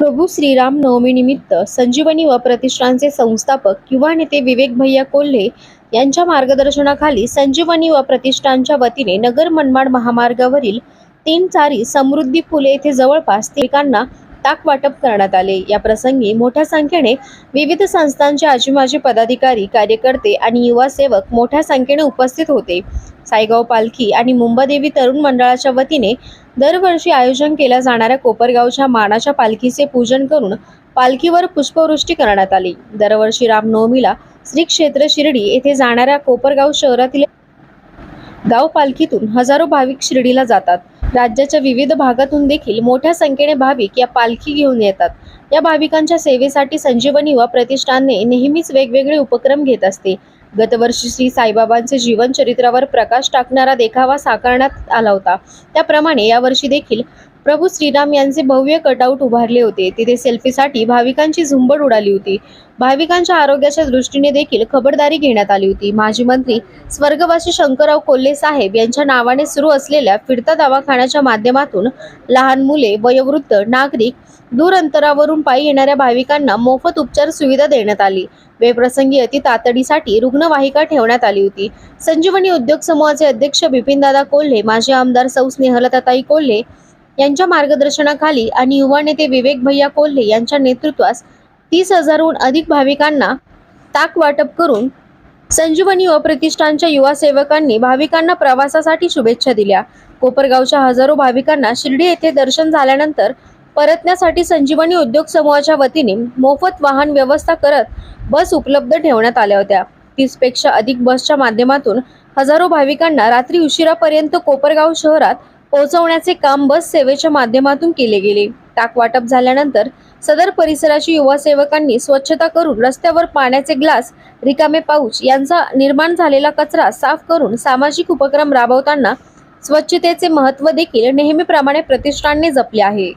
प्रभू श्रीराम नवमीनिमित्त संजीवनी व प्रतिष्ठानचे संस्थापक युवा नेते विवेक भैया कोल्हे यांच्या मार्गदर्शनाखाली संजीवनी व प्रतिष्ठानच्या वतीने नगर मनमाड महामार्गावरील तीन चारी समृद्धी फुले येथे जवळपास तिकांना ताक वाटप करण्यात आले. या प्रसंगी मोठ्या संख्येने विविध संस्थांचे आजीमाजी पदाधिकारी कार्यकर्ते आणि युवा सेवक मोठ्या संख्येने उपस्थित होते. साईगाव पालखी आणि मुंबादेवी तरुण मंडळाच्या वतीने दरवर्षी आयोजन केल्या जाणाऱ्या कोपरगावच्या मानाच्या पालखीचे पूजन करून पालखीवर पुष्पवृष्टी करण्यात आली. दरवर्षी रामनवमीला श्री क्षेत्र शिर्डी येथे जाणाऱ्या कोपरगाव शहरातील गाव पालखीतून हजारो भाविक शिर्डीला जातात. राज्याच्या विविध भागातून देखील मोठ्या संख्येने भाविक या पालखी घेऊन येतात. या भाविकांच्या सेवेसाठी संजीवनी व प्रतिष्ठानने नेहमीच वेगवेगळे उपक्रम घेत असते. गतवर्षी श्री साईबाबांचे जीवन चरित्रावर प्रकाश टाकणारा देखावा साकारण्यात आला होता. त्याप्रमाणे यावर्षी देखील प्रभू श्रीराम यांचे भव्य कटआउट उभारले होते. तिथे सेल्फीसाठी भाविकांची झुंबड उडाली होती. भाविकांच्या आरोग्याच्या दृष्टीने देखील खबरदारी घेण्यात आली होती. माजी मंत्री स्वर्गवासी शंकरराव कोल्हे साहेब यांच्या नावाने सुरू असलेल्या फिरता दवाखान्याच्या माध्यमातून लहान मुले वयोवृद्ध नागरिक दूर अंतरावरून पायी येणाऱ्या भाविकांना मोफत उपचार सुविधा देण्यात आली. वेळप्रसंगी अति तातडीसाठी रुग्णवाहिका ठेवण्यात आली होती. संजीवनी उद्योग समूहाचे अध्यक्ष बिपिनदादा कोल्हे माजी आमदार सौ स्नेहलताताई कोल्हे यांच्या मार्गदर्शनाखाली आणि युवा नेते विवेक भैया कोल्हे यांच्या नेतृत्वास तीस हजारहून अधिक भाविकांना ताक वाटप करून संजीवनी व प्रतिष्ठानच्या युवा सेवकांनी भाविकांना प्रवासासाठी शुभेच्छा दिल्या. कोपरगावच्या हजारो भाविकांना शिर्डी येथे दर्शन झाल्यानंतर परतण्यासाठी संजीवनी उद्योग समूहाच्या वतीने मोफत वाहन व्यवस्था करत बस उपलब्ध ठेवण्यात आल्या होत्या. तीसपेक्षा अधिक बसच्या माध्यमातून हजारो भाविकांना रात्री उशिरापर्यंत कोपरगाव शहरात पोहोचवण्याचे काम बस सेवेच्या माध्यमातून केले गेले. टाकवाटप झाल्यानंतर सदर परिसराची युवा सेवकांनी स्वच्छता करून रस्त्यावर पाण्याचे ग्लास रिकामे पाऊच यांचा निर्माण झालेला कचरा साफ करून सामाजिक उपक्रम राबवताना स्वच्छतेचे महत्त्व देखील नेहमीप्रमाणे प्रतिष्ठानने जपले आहे.